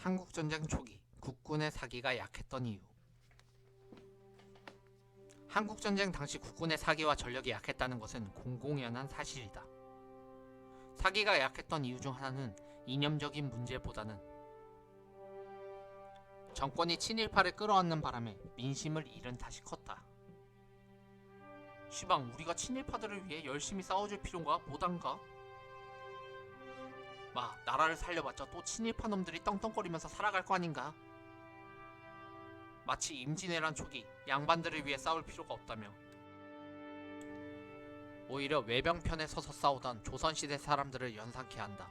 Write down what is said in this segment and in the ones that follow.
한국전쟁 초기 국군의 사기가 약했던 이유 한국전쟁 당시 국군의 사기와 전력이 약했다는 것은 공공연한 사실이다. 사기가 약했던 이유 중 하나는 이념적인 문제보다는 정권이 친일파를 끌어안는 바람에 민심을 잃은 탓이 컸다. 시방 우리가 친일파들을 위해 열심히 싸워줄 필요가 뭐단가? 마 나라를 살려봤자 또 친일파 놈들이 떵떵거리면서 살아갈 거 아닌가? 마치 임진왜란 초기 양반들을 위해 싸울 필요가 없다며 오히려 외병편에 서서 싸우던 조선시대 사람들을 연상케 한다.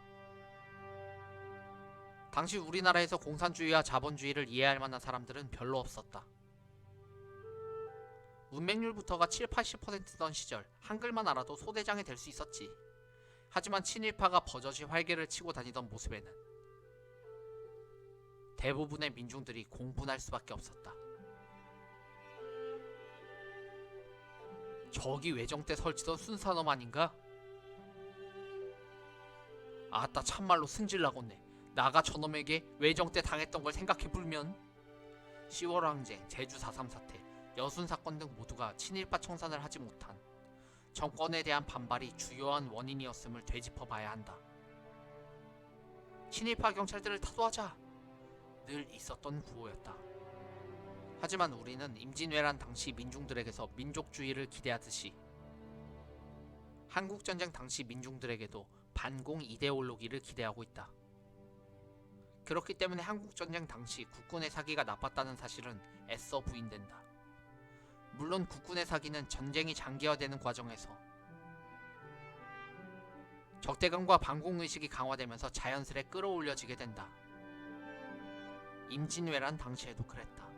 당시 우리나라에서 공산주의와 자본주의를 이해할 만한 사람들은 별로 없었다. 문맹률부터가 7, 80%던 시절 한글만 알아도 소대장이 될 수 있었지. 하지만 친일파가 버젓이 활개를 치고 다니던 모습에는 대부분의 민중들이 공분할 수밖에 없었다. 저기 외정 때 설치던 순사놈 아닌가? 아따 참말로 승질나겠네. 나가 저놈에게 외정 때 당했던 걸 생각해불면 10월 항쟁, 제주 4.3 사태, 여순 사건 등 모두가 친일파 청산을 하지 못한 정권에 대한 반발이 주요한 원인이었음을 되짚어 봐야 한다. 친일파 경찰들을 타도하자 늘 있었던 구호였다. 하지만 우리는 임진왜란 당시 민중들에게서 민족주의를 기대하듯이 한국전쟁 당시 민중들에게도 반공 이데올로기를 기대하고 있다. 그렇기 때문에 한국전쟁 당시 국군의 사기가 나빴다는 사실은 애써 부인된다. 물론 국군의 사기는 전쟁이 장기화되는 과정에서 적대감과 반공의식이 강화되면서 자연스레 끌어올려지게 된다. 임진왜란 당시에도 그랬다.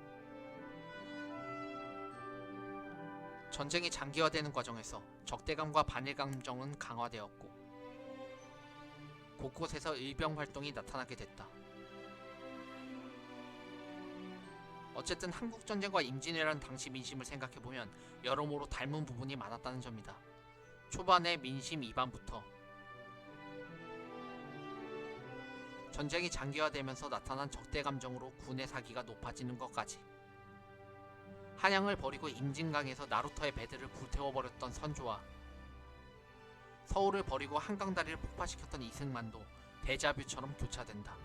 전쟁이 장기화되는 과정에서 적대감과 반일 감정은 강화되었고 곳곳에서 일병 활동이 나타나게 됐다. 어쨌든 한국 전쟁과 임진왜란 당시 민심을 생각해 보면 여러모로 닮은 부분이 많았다는 점이다. 초반에 민심 이반부터 전쟁이 장기화되면서 나타난 적대 감정으로 군의 사기가 높아지는 것까지. 한양을 버리고 임진강에서 나루터의 배들을 불태워버렸던 선조와 서울을 버리고 한강다리를 폭파시켰던 이승만도 데자뷰처럼 교차된다.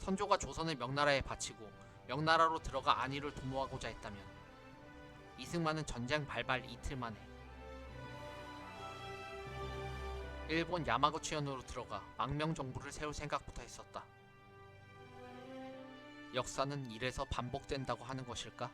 선조가 조선을 명나라에 바치고 명나라로 들어가 안위를 도모하고자 했다면 이승만은 전쟁 발발 이틀 만에 일본 야마구치현으로 들어가 망명 정부를 세울 생각부터 했었다. 역사는 이래서 반복된다고 하는 것일까?